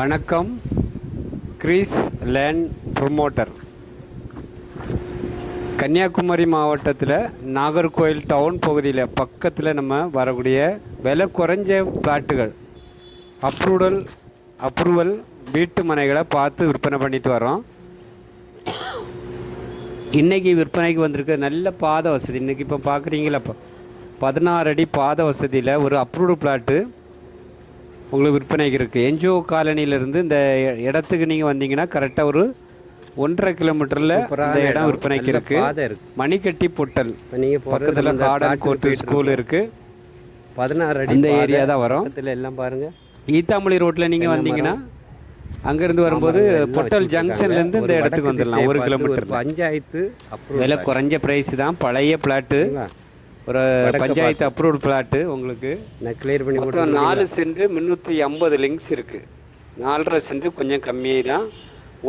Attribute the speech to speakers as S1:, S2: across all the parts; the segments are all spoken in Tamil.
S1: வணக்கம் கிரீஸ் லேண்ட் ப்ரொமோட்டர். கன்னியாகுமரி மாவட்டத்தில் நாகர்கோயில் டவுன் பகுதியில் பக்கத்தில் நம்ம வரக்கூடிய விலை குறைஞ்ச பிளாட்டுகள் அப்ரூவல் அப்ரூவல் வீட்டு மனைகளை பார்த்து விற்பனை பண்ணிட்டு வரோம் இன்றைக்கி விற்பனைக்கு வந்திருக்க நல்ல பாத வசதி இன்றைக்கி இப்போ பார்க்குறீங்களா பதினாறு அடி பாத வசதியில் ஒரு அப்ரூவ்டு பிளாட்டு. உங்களுக்கு விற்பனைக்கு இருக்குது என்ஜிஓ காலனியிலேருந்து இந்த இடத்துக்கு நீங்கள் வந்தீங்கன்னா கரெக்டாக ஒரு ஒன்றரை கிலோமீட்டரில் இந்த இடம் விற்பனைக்கு இருக்குது மணிக்கட்டி பொட்டல்.
S2: நீங்கள்
S1: பக்கத்தில் கார்டன் கோர்ட்டு ஸ்கூல் இருக்குது
S2: பதினாறு
S1: இந்த. ஏரியா தான் வரும்.
S2: எல்லாம் பாருங்க.
S1: ஈத்தாமொழி ரோட்டில் நீங்கள் வந்தீங்கன்னா அங்கேருந்து வரும்போது பொட்டல். ஜங்ஷன்லேருந்து இந்த இடத்துக்கு வந்துடலாம். ஒரு கிலோமீட்டர்
S2: பஞ்சாயத்து
S1: விலை குறைஞ்ச ப்ரைஸ் தான். பழைய பிளாட்டு ஒரு பஞ்சாயத்து அப்ரூவ்டு பிளாட்டு உங்களுக்கு.
S2: நான் கிளியர் பண்ணி
S1: மொத்தம் நாலு சென்ட் முந்நூற்றி ஐம்பது லிங்க்ஸ் இருக்குது நாலரை சென்ட் கொஞ்சம் கம்மியாக தான்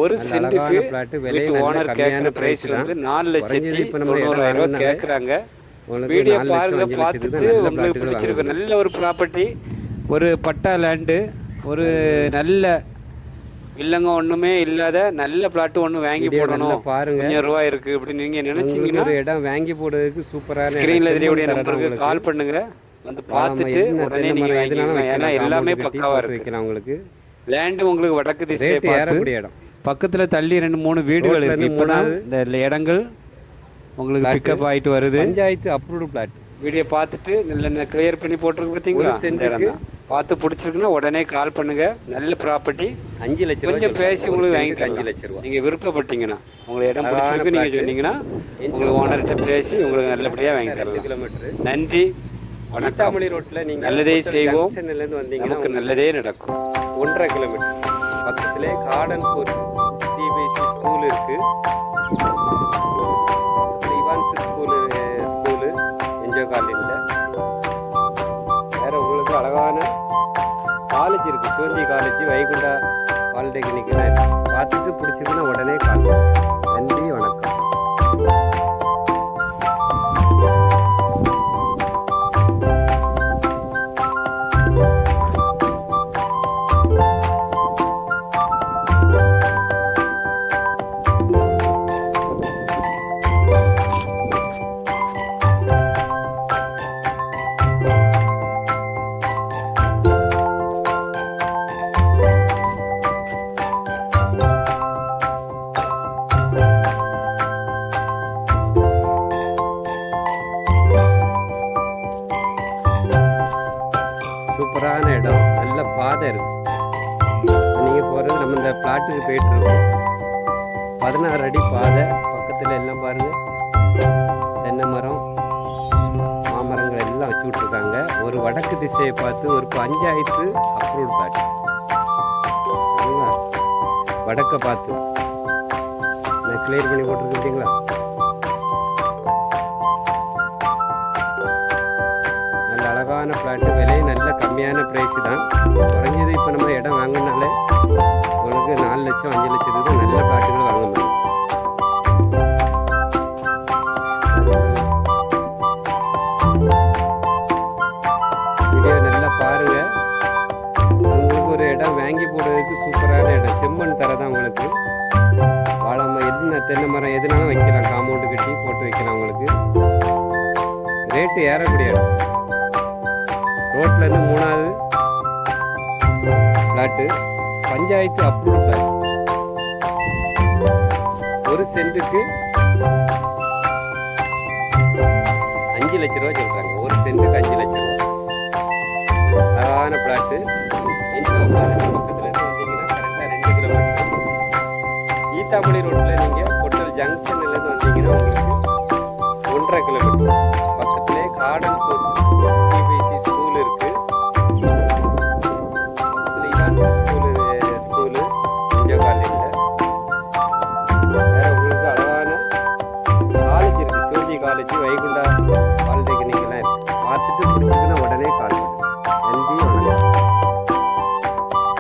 S1: ஒரு சென்ட்டுக்கு வீட்டு ஓனர் கேட்குற ப்ரைஸ் வந்து. நாலு லட்சத்தி தொண்ணூறாயிரம்
S2: இடம்
S1: கேட்குறாங்க. வீடியோ பாருங்க பார்த்துட்டு உங்களுக்கு பிடிச்சிருக்கு நல்ல ஒரு ப்ராப்பர்ட்டி ஒரு பட்டா லேண்டு ஒரு நல்ல இல்லைங்க ஒன்றுமே இல்லாத நல்ல பிளாட் ஒன்று வாங்கி போடணும்.
S2: பாருங்க.
S1: கொஞ்சம் ரூபாய் இருக்குது அப்படின்னு
S2: உங்களுக்கு
S1: நினச்சிங்கன்னா
S2: ஒரு இடம் வாங்கி போடுறதுக்கு சூப்பரான
S1: ஸ்க்ரீனில் தெரியக்கூடிய. நம்பருக்கு. கால் பண்ணுங்க. வந்து பார்த்துட்டு உடனே
S2: எதுனாலும்
S1: வாங்கிக்கலாம் ஏன்னா. எல்லாமே
S2: போட்டு
S1: இருக்கு.
S2: உங்களுக்கு.
S1: லேண்டு உங்களுக்கு வடக்கு திசையை பார்த்து
S2: இடம்.
S1: பக்கத்தில் தள்ளி ரெண்டு மூணு வீடுகள் இருக்கு.
S2: இருந்து
S1: இப்போ தான் இந்த இடங்கள் உங்களுக்கு பிக்கப் ஆயிட்டு வருது.
S2: பஞ்சாயத்து அப்ரூவ்டு பிளாட்
S1: வீடியோ பார்த்துட்டு நல்ல கிளியர் பண்ணி போட்டிருக்கு பார்த்தீங்களா இந்த இடம் தான். பார்த்து பிடிச்சிருக்குன்னா உடனே கால் பண்ணுங்க. நல்ல ப்ராப்பர்ட்டி
S2: அஞ்சு லட்சம்
S1: கொஞ்சம் பேசி உங்களுக்கு வாங்கி
S2: அஞ்சு லட்சம் ரூபாய்
S1: நீங்கள் விருப்பப்பட்டீங்கன்னா உங்களுக்கு இடம் பிடிச்சிருக்கு நீங்கள் சொன்னீங்கன்னா உங்களுக்கு ஓனர்கிட்ட பேசி உங்களுக்கு நல்லபடியாக வாங்கி தரலாம்.
S2: கிலோமீட்டர்
S1: நன்றி. வணக்கம்.
S2: தமிழி ரோட்ல நீங்க
S1: நல்லதே செய்வோம். நமக்கு நல்லதே நடக்கும்.
S2: ஒன்றரை கிலோமீட்டர் பக்கத்திலே கார்டன் கோர்ட் சிபிஎஸ்சி ஸ்கூல் இருக்கு. காலேஜ் இருக்கு. சிவந்தி காலேஜ் வைகுண்டா பாலிடெக்னிக்ல பார்த்துட்டு பிடிச்சதுன்னா உடனே கால் நன்றி சூப்பரான இடம். நல்ல பாதை இருக்கு. நீங்கள் போகிறது நம்ம இந்த பிளாட்டுக்கு போயிட்டு இருக்கோம் பதினாறு அடி பாதை. பக்கத்தில் எல்லாம் பாருங்க. தென்னை மரம் மாமரங்கள் எல்லாம் வச்சு விட்ருக்காங்க ஒரு வடக்கு திசையை பார்த்து ஒரு பஞ்சாயத்து அப்ரூவ்ட் பிளாட் வடக்கை பார்த்து. நான் கிளியர் பண்ணி போட்டுருக்கீங்களா அழகான பிளாட்டு விலை நல்ல கம்மியான ப்ரைஸ் தான். குறைஞ்சது இப்போ நம்ம இடம் வாங்கினாலே உங்களுக்கு நாலு லட்சம் அஞ்சு லட்சத்துக்கு நல்ல பிளாட்டுகள் வாங்க முடியும். வீடியோ நல்லா பாருங்க. உங்களுக்கு ஒரு இடம் வாங்கி போடுறதுக்கு சூப்பரான இடம். செம்மண் தர தான் உங்களுக்கு. வாழை மரம் என்ன தென்னை மரம் எதுனாலும் வைக்கலாம். காம்பவுண்டு கட்டி போட்டு வைக்கலாம் உங்களுக்கு. ரேட்டு ஏறக்கூடிய இடம். ரோட்ல இருந்து மூணாவது? பிளாட்டு. பஞ்சாயத்து அப்ரூவ் பிளாட் ஒரு சென்ட்டுக்கு அஞ்சு லட்ச ரூபா சொல்றாங்க. ஒரு சென்ட்டுக்கு அஞ்சு லட்ச ரூபா. அழகான பிளாட்டு. பக்கத்துல இருந்து வந்தீங்கன்னா கரெக்டாக ரெண்டு கிலோமீட்டர் ஈத்தாமொழி ரோட்டில் நீங்கள் பொட்டல் ஜங்ஷன்ல வந்தீங்கன்னா உங்களுக்கு ஒன்றரை கிலோமீட்டர். வேற உங்களுக்கு அழகான காலேஜ் இருக்கு